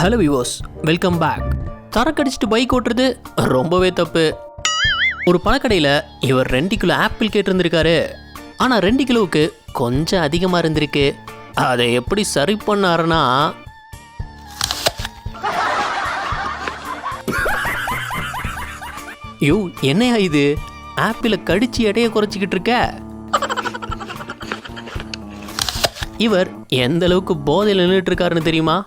Hello விவோஸ் welcome back தரக்கடிச்சிட்டு bike ஓட்டுறது ரொம்பவே தப்பு. ஒரு பழக்கடையில் இவர் ரெண்டு கிலோ ஆப்பிள் கேட்டிருந்திருக்காரு. ஆனால் ரெண்டு கிலோவுக்கு கொஞ்சம் அதிகமாக இருந்திருக்கு. அதை எப்படி சரி பண்ணாருன்னா? யோ என்னையா இது? ஆப்பிளை கடிச்சு எடையை குறைச்சிக்கிட்டு இருக்க? இவர் எந்த அளவுக்கு போதையில் நின்றுட்டு இருக்காருன்னு தெரியுமா?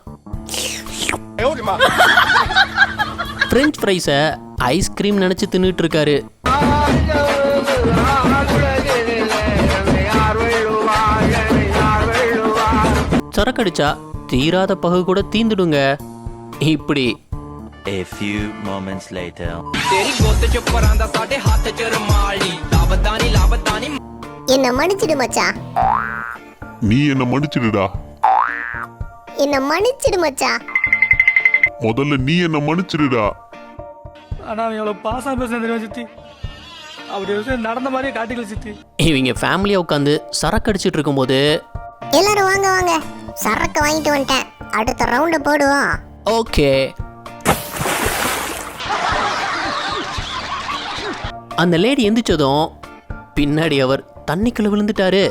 பிரெஞ்ச் ஃப்ரைஸை ஐஸ்கிரீம் நினச்சி தின்னுட்டு இருக்காரு சரக்கடிச்சா தீராத பகு கூட தீந்துடுங்க இப்படி A few moments later. ਤੇਰੀ ਗੁੱਤ ਚ ਪਰਾਂ ਦਾ ਸਾਡੇ ਹੱਥ ਚ ਰਮਾਲੀ ਲੱਭਦਾ ਨਹੀਂ ਲੱਭਦਾ ਨਹੀਂ என்ன மன்னிச்சிடு மச்சான் நீ என்ன மன்னிச்சிடுடா என்ன மன்னிச்சிடு மச்சான் முதல்ல நீ என்ன மன்னிச்சிடுடா. ஆனா அவன் எவ்வளவு பாசம் பேசுன தெரியுமா சித்தி? அப்படி விஷயம் நடந்த மாதிரியே காட்டிக்கல சித்தி. இவங்க ஃபேமிலியாக உட்காந்து சரக்கடிச்சிட்டு இருக்கும்போது எல்லாரும் வாங்க வாங்க. சரக்கு வாங்கிட்டு வந்துட்டேன். அடுத்த ரவுண்டு போடுவோம். ஓகே. அந்த லேடி எந்திரிச்சதும் பின்னாடி அவர் தண்ணிக்குள்ள விழுந்துட்டாரு.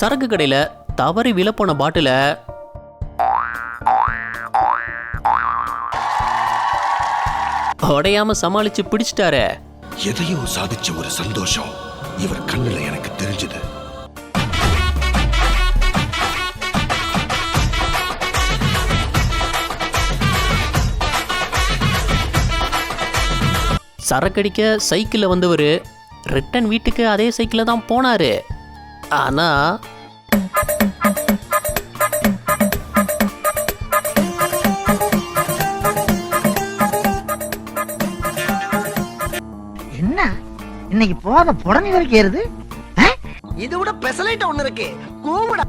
சரக்கு கடையில தவறி விழப்போன பாட்டில உடையாம சமாளிச்சு பிடிச்சிட்டாரே. எதையோ சாதிச்ச ஒரு சந்தோஷம் இவர் கண்ணுல எனக்கு தெரிஞ்சது. சரக்கடிக்க சைக்கிளில் வந்தவர் ரிட்டன் வீட்டுக்கு அதே சைக்கிளில் தான் போனாரு. ஆனா என்ன? இன்னைக்கு போத புடனி வரைக்கும் ஏறுது? இது விட பெசலைட் ஒண்ணு இருக்கு. கூவிட.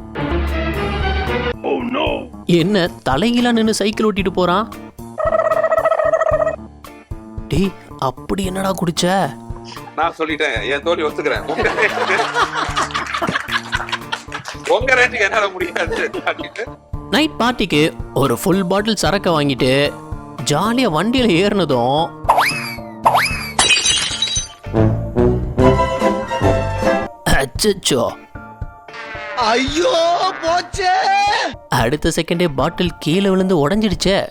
என்ன தலைகீழா நின்று சைக்கிள் ஓட்டிட்டு போறான்? டேய் அப்படி என்னடா குடிச்ச? நான் சொல்லிட்டேன். என் தோழி ஒத்துக்கிறேன். உங்க ரேஞ்சுக்கு என்னால முடியாது அப்படின்ட்டு நைட் பார்ட்டிக்கு ஒரு ஃபுல் பாட்டில் சரக்கை வாங்கிட்டு ஜாலியா வண்டியில ஏறினதும் அச்சச்சோ. ஐயோ போச்சே. அடுத்த செகண்டே பாட்டில் கீழே விழுந்து உடஞ்சிடுச்சே.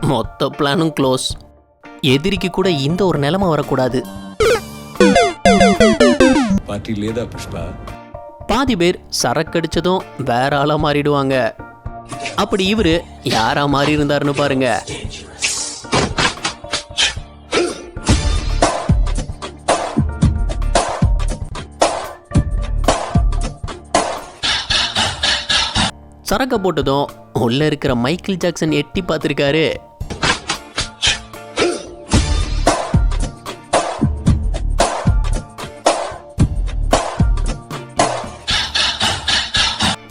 மொத்த பிளானும் க்ளோஸ் எதிரிக்கு கூட இந்த ஒரு நிலைமை வரக்கூடாது. பாதி பேர் சரக்கடிச்சதும் வேற ஆளா மாறிடுவாங்க. அப்படி இவரு யாரா மாறி இருந்தாருன்னு பாருங்க. சரக்க போட்டதும் உள்ள இருக்கிற மைக்கேல் ஜாக்சன் எட்டி பார்த்திருக்காரு.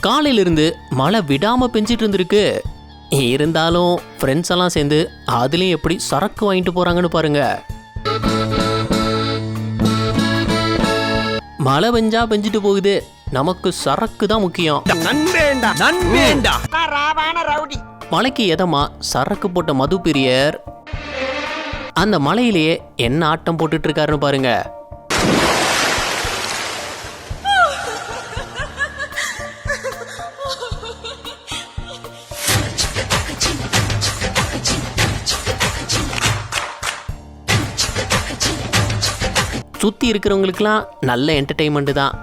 காலையில இருந்து மழை விடாம பெஞ்சிட்டு இருந்திருக்கு. இருந்தாலும் ஃப்ரெண்ட்ஸ் எல்லாம் சேர்ந்து அதுலயும் எப்படி சரக்கு வாங்கிட்டு போறாங்கன்னு பாருங்க. மழை பெஞ்சா பெஞ்சிட்டு போகுது. நமக்கு சரக்கு தான் முக்கியம். மலைக்கு எதமா சரக்கு போட்ட மது பிரியர் அந்த மலையிலேயே என்ன ஆட்டம் போட்டுட்டு இருக்காருன்னு பாருங்க. சுத்தி இருக்கிறவங்களுக்குலாம் நல்ல என்டர்டெயின்மெண்ட் தான்.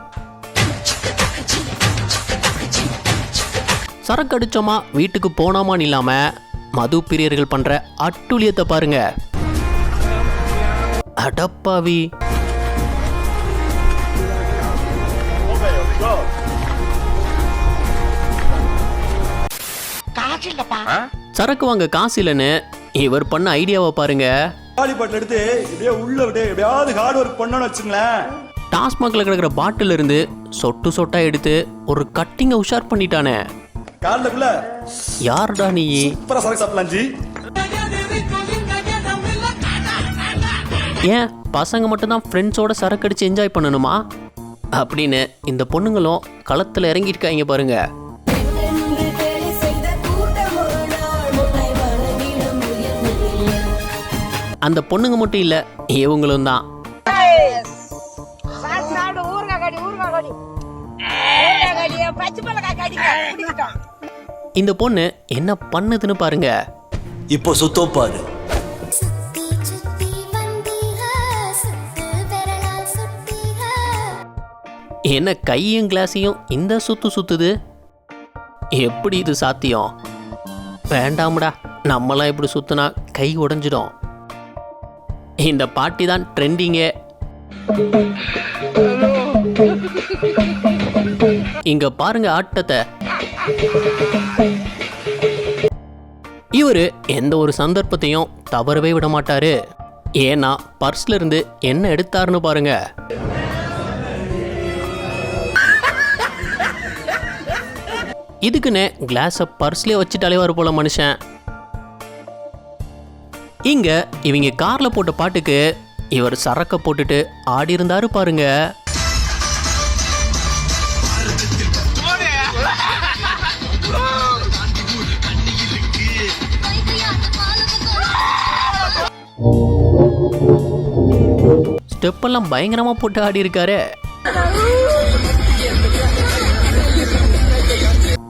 சரக்கு அடிச்சோமா வீட்டுக்கு போனோமான்னு இல்லாம மது பிரியர்கள் பண்ற அட்டுழியத்தை பாருங்க. அடப்பாவி. சரக்கு வாங்க காசு இல்லைன்னு இவர் பண்ண ஐடியாவை பாருங்க. காலி பாட்டில் எடுத்து இப்படியே உள்ள விட்டு எப்படியாவது ஹார்ட் ஒர்க் பண்ணோம்னு வச்சுங்களேன் டாஸ்மாக்ல கிடக்கிற பாட்டில் இருந்து சொட்டு சொட்டா எடுத்து ஒரு கட்டிங்க உஷார் பண்ணிட்டானே. காலில் யாருடா நீ? சூப்பரா சரக்கு சாப்பிடலாம் ஜி. ஏன்? பசங்க மட்டும்தான் ஃப்ரெண்ட்ஸோட சரக்கு அடிச்சு என்ஜாய் பண்ணணுமா? அப்படின்னு இந்த பொண்ணுங்களும் களத்தில் இறங்கியிருக்காங்க பாருங்க. அந்த பொண்ணுங்க மட்டும் இல்லை இவங்களும் தான். இந்த பொண்ணு என்ன பண்ணுதுன்னு பாருங்க. இப்போ சுத்தம் பாரு. என்ன கையும் கிளாஸையும் இந்த சுத்து சுத்துது? எப்படி இது சாத்தியம்? வேண்டாம்டா நம்மளாம் இப்படி சுத்துனா கை உடைஞ்சிடும். இந்த பாட்டி தான் ட்ரெண்டிங்கே. இங்க பாருங்க ஆட்டத்தை. இவரு எந்த ஒரு சந்தர்ப்பத்தையும் தவறவே விட மாட்டாரு. ஏன்னா பர்ஸ்ல இருந்து என்ன எடுத்தாருன்னு பாருங்க. இதுக்குன்னு கிளாஸை பர்ஸ்லேயே வச்சுட்டாலே வரும் போல மனுஷன். இங்க இவங்க கார்ல போட்ட பாட்டுக்கு இவர் சரக்க போட்டுட்டு ஆடி இருந்தாரு பாருங்க. ஸ்டெப்பெல்லாம் பயங்கரமாக பயங்கரமா போட்டு ஆடி இருக்காரு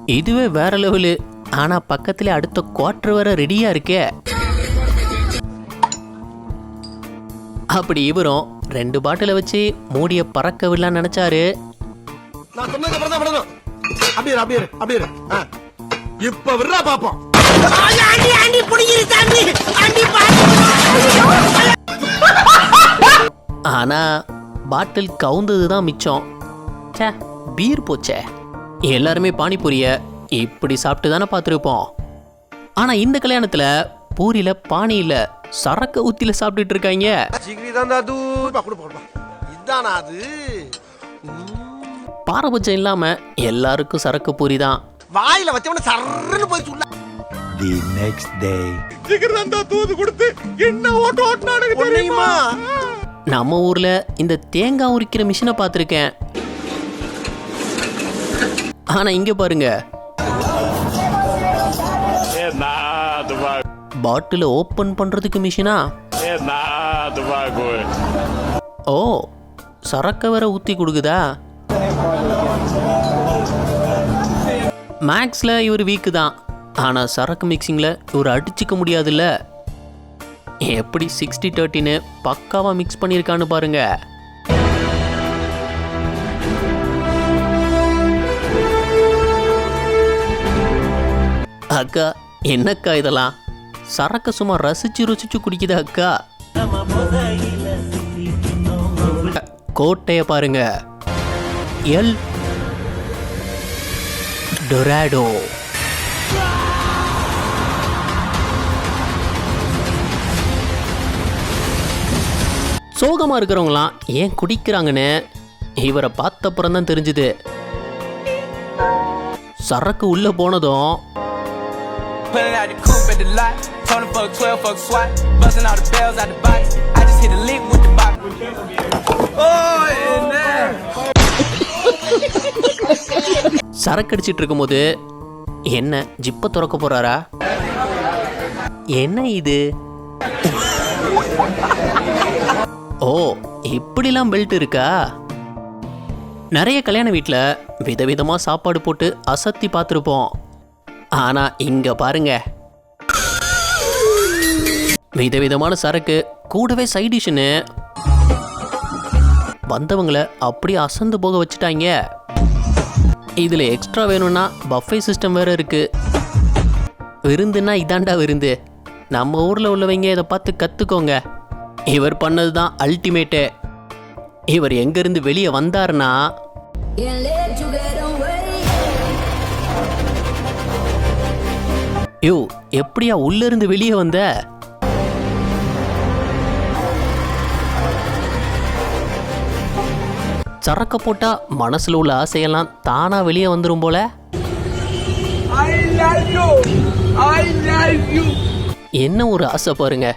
இதுவே வேற லெவலு. ஆனா பக்கத்துல அடுத்த குவார்டர் வர ரெடியா இருக்கே. அப்படி இவரும் ரெண்டு பாட்டில வச்சு மூடிய பறக்க விடலாம்னு நினைச்சாரு. இப்ப விடுறா பாப்போம். ஆனா பாட்டில் கவுந்தது தான் மிச்சம். ச்சே பீர் போச்சே. எல்லாருமே பானிபூரிய இப்படி சாப்பிட்டு தானே பார்த்துருப்போம். ஆனா இந்த கல்யாணத்துல பூரியில பானி இல்ல. சரக்கு ஊத்தில சாப்பிட்டுட்டு இருக்காங்க பாரபட்சம் இல்லாம எல்லாருக்கும் சரக்கு பூரி தான். வாயில வச்சவன சர்ன்னு போய் சொல்ல The next day. உன்னையுமா? நம்ம ஊர்ல இந்த தேங்காய் உரிக்கிற மிஷினை பார்த்துருக்கேன். ஆனா இங்க பாருங்க பாட்டில ஓபன் பண்றதுக்கு மிஷினா? ஓ சரக்க வேற ஊத்தி கொடுக்குதா? மேக்ஸ்ல இவர் வீக்கு தான். ஆனா சரக்கு மிக்சிங்ல இவர் அடிச்சுக்க முடியாதுல்ல. எப்படி சிக்ஸ்டி தேர்ட்டின்னு பக்காவா மிக்ஸ் பண்ணியிருக்கான்னு பாருங்க. அக்கா என்னக்கா இதெல்லாம்? சரக்கு சும்மா ரசிச்சு ருசிச்சு குடிக்குது அக்கா? கோட்டைய பாருங்க. எல் டொராடோ சோகமா இருக்கிறவங்களாம் ஏன் குடிக்கிறாங்கன்னு இவரை பார்த்தப்புறம் தான் தெரிஞ்சுது. சரக்கு உள்ள போனதும் the lot. Told him fuck 12, fuck SWAT. Busting all the bells out the box. I just hit a lick with the box. Oh, in there. சரக்கு அடிச்சிட்டு இருக்கும்போது என்ன ஜிப்ப திறக்க போறாரா என்ன இது ஓ இப்படிலாம் பெல்ட் இருக்கா நிறைய கல்யாண வீட்டில் விதவிதமாக சாப்பாடு போட்டு அசத்தி பார்த்துருப்போம் ஆனால் இங்கே பாருங்கள் விதவிதமான சரக்கு. கூடவே சைடிஷ்னு வந்தவங்களை அப்படியே அசந்து போக வச்சுட்டாங்க. இதில் எக்ஸ்ட்ரா வேணும்னா பஃபே சிஸ்டம் வேறு இருக்குது விருந்துன்னா இதாண்டா விருந்து. நம்ம ஊரில் உள்ளவங்க இதை பார்த்து கற்றுக்கோங்க இவர் பண்ணது தான் அல்டிமேட்டு இவர் எங்கேருந்து வெளியே வந்தாருன்னா யோ எப்படியா உள்ளேருந்து வெளியே வந்த? சரக்க போட்டா மனசுல உள்ள ஆசையெல்லாம் தானா வெளியே வந்துரும் போல. என்ன ஒரு ஆசை பாருங்க.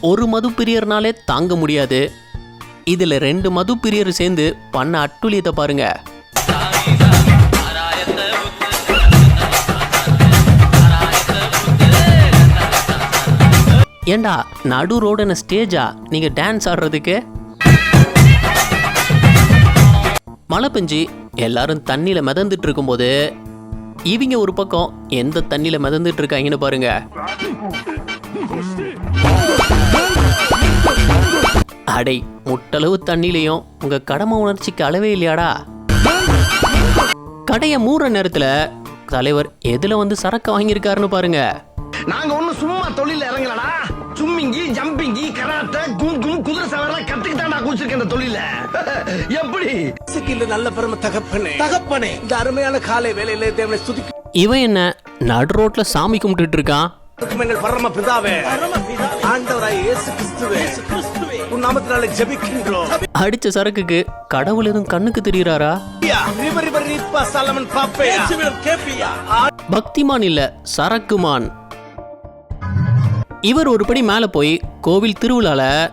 ஒரு மது பிரியர்னாலே தாங்க முடியாது. இதுல ரெண்டு மது பிரியர் சேர்ந்து பண்ண அட்டுழியத்தை பாருங்க. ஏண்டா நடு ரோடுன ஸ்டேஜா நீங்க டான்ஸ் ஆடுறதுக்கு? மழை பெஞ்சு எல்லாரும் தண்ணியில மிதந்துட்டு இருக்கும்போது இவங்க ஒரு பக்கம் எந்த தண்ணியில மிதந்துட்டு இருக்காங்கன்னு பாருங்க. அடை முட்டளவு தண்ணிலையும் உங்க கடமை உணர்ச்சிக்கு அளவே இல்லையாடா. கடையை மூடுற நேரத்துல தலைவர் எதுல வந்து சரக்கு வாங்கியிருக்காருன்னு பாருங்க. நாங்கள் ஒன்றும் சும்மா தொழில் இறங்கலடா. சும்மிங்கி ஜம்பிங்கி கராத்தே கும் கும் குதிரை சவாரி கத்துக்கிட்டாடா குடிச்சிருக்க இந்த தொழில. எப்படி? இந்த நல்ல பெருமை தகப்பனே. தகப்பனே. இந்த அருமையான காலை வேலையில தேவனை சுதிக்கும் இவன் என்ன நடு ரோட்ல சாமி கும்பிட்டுட்டு இருக்கான் எங்கள் பரம பிதாவே. ஆண்டவராய் இயேசு கிறிஸ்துவே உன் நாமத்தினால ஜெபிக்கின்றோம். அடிச்ச சரக்குக்கு கடவுள் எதுவும் கண்ணுக்கு தெரியறாரா பக்திமான் இல்ல சரக்குமான். இவர் ஒரு படி மேல போய் கோவில் திருவிழால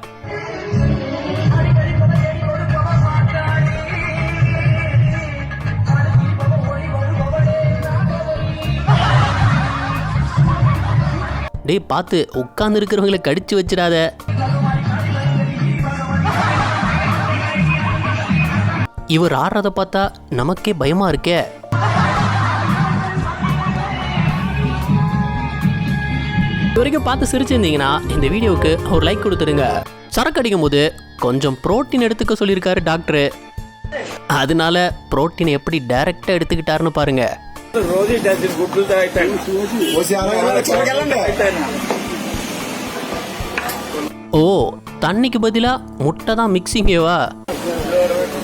டேய் பார்த்து உட்கார்ந்து இருக்கிறவங்களை கடிச்சு வச்சிடாத. இவர் ஆடுறத பார்த்தா நமக்கே பயமா இருக்கே. இது வரைக்கும் பார்த்து சிரிச்சிருந்தீங்கன்னா இந்த வீடியோவுக்கு ஒரு லைக் கொடுத்துடுங்க. சரக்கு அடிக்கும் போது கொஞ்சம் புரோட்டீன் எடுத்துக்க சொல்லியிருக்காரு டாக்டர் அதனால புரோட்டீன் எப்படி டைரக்டா எடுத்துக்கிட்டாருன்னு பாருங்க. ஓ தண்ணிக்கு பதிலா முட்டை தான் மிக்சிங்கேவா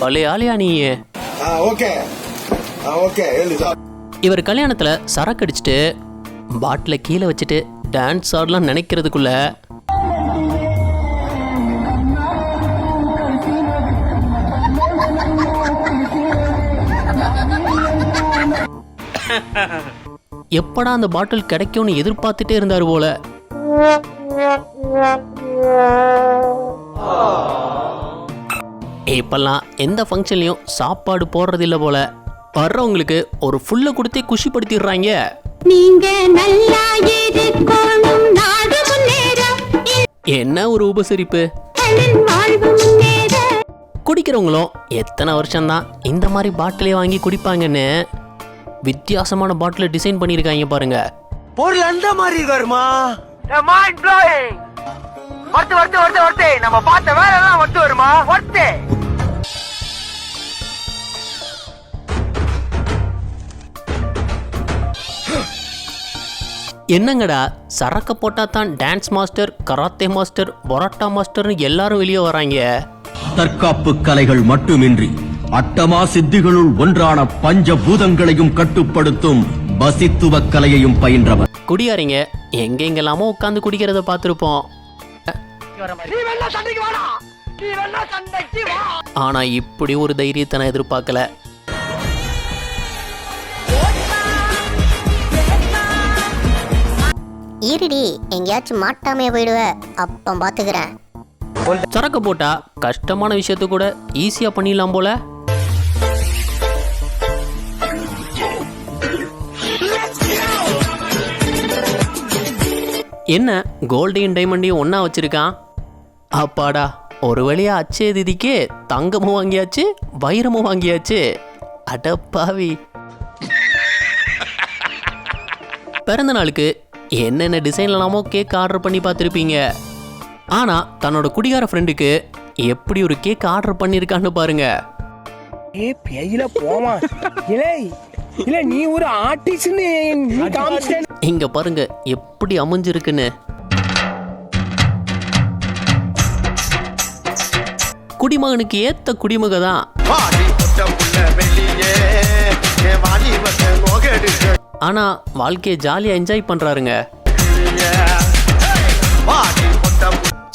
பழைய ஆளியா நீ ஓகே. ஓகே இவர் கல்யாணத்துல சரக்கு அடிச்சுட்டு பாட்டில கீழே வச்சுட்டு டான்ஸ் ஆடலாம் நினைக்கிறதுக்குள்ள எப்படா அந்த பாட்டில் கிடைக்கும்னு எதிர்பார்த்துட்டே இருந்தார் போல. இப்பெல்லாம் எந்த ஃபங்க்ஷன்லையும் சாப்பாடு போடுறதில்ல போல. வர்றவங்களுக்கு ஒரு ஃபுல்லை கொடுத்தே குஷிப்படுத்திடுறாங்க. நீங்க நல்லா இருக்கணும் நாடு முன்னேற. என்ன ஒரு உபசரிப்பு? வாழ்வு முன்னேற. குடிக்கிறவங்களும் எத்தனை வருஷம்தான் இந்த மாதிரி பாட்டிலே வாங்கி குடிப்பாங்கன்னு வித்தியாசமான பாட்டிலை டிசைன் பண்ணியிருக்காங்க பாருங்க. பொருள் அந்த மாதிரி இருக்காருமா மைண்ட் ப்ளோயிங் ஒருத்து ஒருத்து ஒருத்து ஒருத்து நம்ம பார்த்த வேலை எல்லாம் ஒருத்து வருமா? ஒருத்து என்னங்கடா சரக்க போட்டா தான் dance master karate master parotta மாஸ்டர்னு எல்லாரும் வெளியே வராங்க? தற்காப்பு கலைகள் மட்டுமின்றி அட்டமா சித்திகளுள் ஒன்றான பஞ்சபூதங்களையும் கட்டுப்படுத்தும் பசித்துவ கலையையும் பயின்றவர். குடியாரிங்க எங்கெங்கெல்லாமோ உட்காந்து குடிக்கிறத பார்த்துருப்போம். ஆனா இப்படி ஒரு தைரியத்தை நான் எதிர்பார்க்கல. இருடி எங்கேயாச்சும் மாட்டாமே போயிடுவ. அப்பம் பார்த்துக்கிறேன் சரக்கு போட்டா கஷ்டமான விஷயத்த கூட ஈஸியா பண்ணிடலாம் போல. என்ன கோல்டையும் டைமண்டையும் ஒன்றா வச்சிருக்கான்? அப்பாடா ஒரு வழியா அச்சே திதிக்கு தங்கமும் வாங்கியாச்சு வைரமும் வாங்கியாச்சு. அடப்பாவி. பிறந்த நாளுக்கு என்னென்ன டிசைன்லலாமோ கேக் ஆர்டர் பண்ணி பார்த்துருப்பீங்க. ஆனால் தன்னோட குடிகார ஃப்ரெண்டுக்கு எப்படி ஒரு கேக் ஆர்டர் பண்ணியிருக்கான்னு பாருங்க. ஏ பேயில போமா. இல்லை இல்ல நீ ஒரு ஆர்டிஸ்ட்னு இங்க பாருங்க எப்படி அமைஞ்சிருக்குன்னு. குடிமகனுக்கு ஏத்த குடிமக தான் ஆனால் வாழ்க்கையை ஜாலியாக என்ஜாய் பண்ணுறாருங்க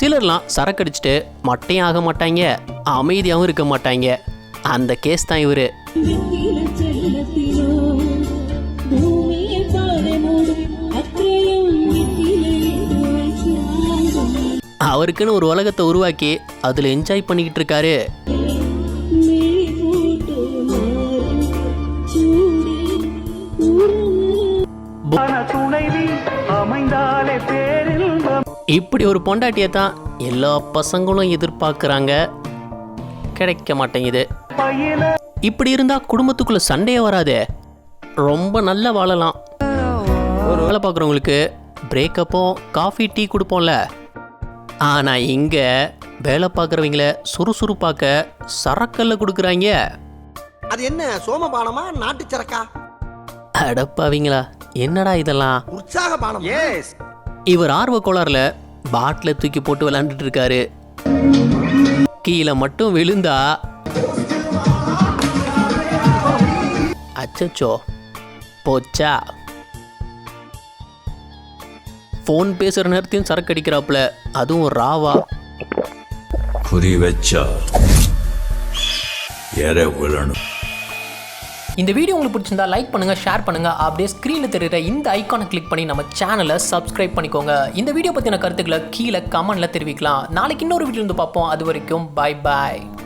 சிலர்லாம் சரக்கடிச்சிட்டு மட்டையும் ஆக மாட்டாங்க அமைதியாகவும் இருக்க மாட்டாங்க. அந்த கேஸ் தான் இவரு. அவருக்குன்னு ஒரு உலகத்தை உருவாக்கி அதில் என்ஜாய் பண்ணிக்கிட்டு இருக்காரு. இப்படி ஒரு பொண்டாட்டியை தான் எல்லா பசங்களும் எதிர்பார்க்குறாங்க. கிடைக்க மாட்டேங்குது. இப்படி இருந்தா குடும்பத்துக்குள்ள சண்டையே வராதே. ரொம்ப நல்லா வாழலாம். ஒரு வேலை பார்க்குறவங்களுக்கு பிரேக்கப்போ காஃபி டீ கொடுப்போம்ல. ஆனால் இங்கே வேலை பார்க்குறவங்கள சுறுசுறுப்பாக்க சரக்கல்ல கொடுக்குறாங்க. அது என்ன சோமபானமா நாட்டு சரக்கா? அடப்பாவீங்களா என்னடா இதெல்லாம்? உற்சாக பானம் எஸ் இவர் ஆர்வ கோளாறுல பாட்டில தூக்கி போட்டு விளையாண்டுட்டு இருக்காரு கீழே மட்டும் விழுந்தா. அச்சச்சோ போச்சா? ஃபோன் பேசுகிற நேரத்தையும் சரக்கு அடிக்கிறாப்புல. அதுவும் ராவா. குறி வச்சா எற விழணும். இந்த வீடியோ உங்களுக்கு பிடிச்சிருந்தா லைக் பண்ணுங்க ஷேர் பண்ணுங்க. அப்படியே ஸ்க்ரீனில் தெரியுற இந்த ஐக்கானை கிளிக் பண்ணி நம்ம சேனலை சப்ஸ்கிரைப் பண்ணிக்கோங்க. இந்த வீடியோ பற்றின கருத்துக்களை கீழே கமெண்ட்ல தெரிவிக்கலாம். நாளைக்கு இன்னொரு வீடியோ வந்து பார்ப்போம். அது வரைக்கும் பை பாய்